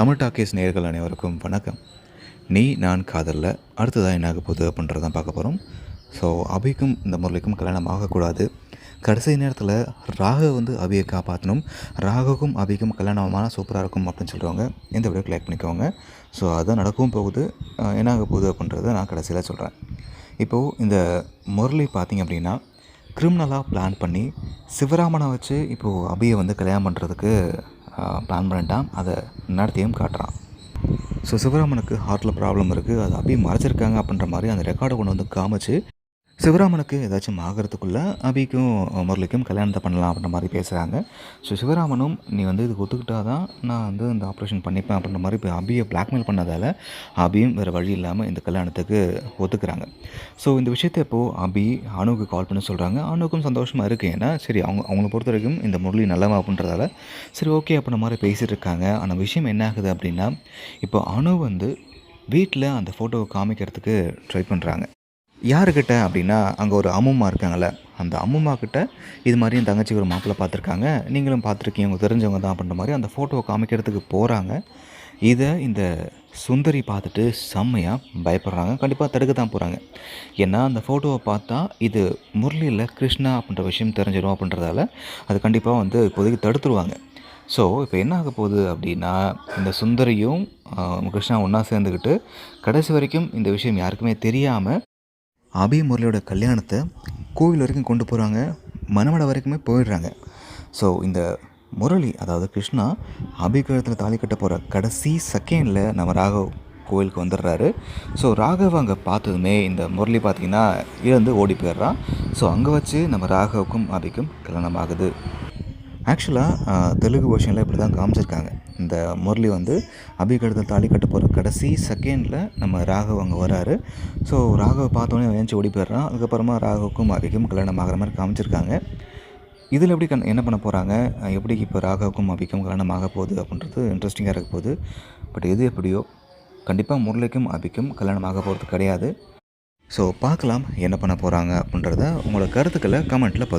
Tamil talkies நேர்கள் அனைவருக்கும் வணக்கம். நீ நான் காதலில் அடுத்ததாக என்ன ஆக போகுது அப்படின்றத தான் பார்க்க போகிறோம் ஸோ அபிக்கும் இந்த முரளிக்கும் கல்யாணம் ஆகக்கூடாது. கடைசி நேரத்தில் ராக வந்து அபியை காப்பாற்றணும் ராகவுக்கும் அபிக்கும் கல்யாணமான சூப்பராக இருக்கும் அப்படின்னு சொல்கிறவங்க இந்த வீடியோ லைக் பண்ணிக்கோங்க. ஸோ அதான் நடக்கவும் போகுது. என்ன ஆக போகுது அப்படின்றத நான் கடைசியில் சொல்கிறேன் இப்போது இந்த முரளி பார்த்திங்க அப்படின்னா கிரிமினலாக பிளான் பண்ணி சிவராமனை வச்சு இப்போது அபியை வந்து கல்யாணம் பண்ணுறதுக்கு பிளான் பண்ணிட்டான். அதை நடத்தியும் காட்டுறான். ஸோ சிவராமனுக்கு ஹார்ட்டில் ப்ராப்ளம் இருக்குது அது அபி மறைச்சிருக்காங்க அப்படின்ற மாதிரி அந்த ரெக்கார்டை கொண்டு வந்து காமிச்சு சிவராமனுக்கு ஏதாச்சும் ஆகிறதுக்குள்ளே அபிக்கும் முரளிக்கும் கல்யாணத்தை பண்ணலாம் அப்படின்ற மாதிரி பேசுகிறாங்க ஸோ சிவராமனும் நீ வந்து இதுக்கு ஒத்துக்கிட்டா தான் நான் வந்து இந்த ஆப்ரேஷன் பண்ணிப்பேன் அப்படின்ற மாதிரி இப்போ அபியை பிளாக்மெயில் பண்ணதால் அபியும் வேறு வழி இல்லாமல் இந்த கல்யாணத்துக்கு ஒத்துக்கிறாங்க. ஸோ இந்த விஷயத்தை இப்போது அபி அணுவுக்கு கால் பண்ணி சொல்கிறாங்க அணுவுக்கும் சந்தோஷமாக இருக்குது ஏன்னா சரி அவங்க அவங்கள பொறுத்த வரைக்கும் இந்த முரளி நல்லவா அப்படின்றதால சரி ஓகே அப்படின்ற மாதிரி பேசிகிட்டு இருக்காங்க. ஆனால் விஷயம் என்ன ஆகுது அப்படின்னா இப்போ அணு வந்து வீட்டில் அந்த ஃபோட்டோவை காமிக்கிறதுக்கு ட்ரை பண்ணுறாங்க யாருக்கிட்ட அப்படின்னா அங்கே ஒரு அம்முமா இருக்காங்கள அந்த அம்முமா கிட்ட இது மாதிரி என் தங்கச்சி ஒரு மாப்பிள்ளை பார்த்துருக்காங்க. நீங்களும் பார்த்துருக்கீங்க அவங்க தெரிஞ்சவங்க தான் அப்படின்ற மாதிரி அந்த ஃபோட்டோவை காமிக்கிறதுக்கு போகிறாங்க இதை இந்த சுந்தரி பார்த்துட்டு செம்மையாக பயப்படுறாங்க. கண்டிப்பாக தடுக்க தான் போகிறாங்க ஏன்னா அந்த ஃபோட்டோவை பார்த்தா இது முரளியில் கிருஷ்ணா அப்படின்ற விஷயம் தெரிஞ்சிடும் அப்படின்றதால அது கண்டிப்பாக வந்து இப்போதைக்கு தடுத்துருவாங்க. ஸோ இப்போ என்ன ஆக போகுது அப்படின்னா இந்த சுந்தரியும் கிருஷ்ணா ஒன்றா சேர்ந்துக்கிட்டு கடைசி வரைக்கும் இந்த விஷயம் யாருக்குமே தெரியாமல் அபி முரளியோட கல்யாணத்தை கோவில் வரைக்கும் கொண்டு போகிறாங்க மணமடை வரைக்குமே போயிடுறாங்க. ஸோ இந்த முரளி அதாவது கிருஷ்ணா அபி கழுத்தில் தாலி கட்ட போகிற கடைசி செகண்டில் நம்ம ராகவ் கோவிலுக்கு வந்துடுறாரு. ஸோ ராகவ் அங்கே பார்த்ததுமே இந்த முரளி பார்த்தீங்கன்னா இழந்து ஓடி போயிடுறான். ஸோ அங்கே வச்சு நம்ம ராகவுக்கும் அபிக்கும் கல்யாணம் ஆகுது. ஆக்சுவலாக தெலுங்கு வருஷனில் இப்படி தான் காமிச்சிருக்காங்க. இந்த முரளி வந்து அபி தாலி கட்ட போகிற கடைசி செகண்டில் நம்ம ராகவ் அங்கே வராரு. ஸோ ராகவ் பார்த்தோன்னே ஏஞ்சி ஓடி போயிடுறான். அதுக்கப்புறமா ராகவுக்கும் அபிக்கும் கல்யாணம் ஆகிற மாதிரி காமிச்சிருக்காங்க. இதில் எப்படி கண் என்ன பண்ண போகிறாங்க எப்படி இப்போ ராகவுக்கும் அபிக்கும் கல்யாணம் ஆக போகுது அப்படின்றது இன்ட்ரெஸ்டிங்காக இருக்க போகுது. பட் எது எப்படியோ கண்டிப்பாக முரளிக்கும் அபிக்கும் கல்யாணம் ஆக போகிறது கிடையாது. ஸோ பார்க்கலாம் என்ன பண்ண போகிறாங்க அப்படின்றத உங்களோட கருத்துக்களை கமெண்ட்டில்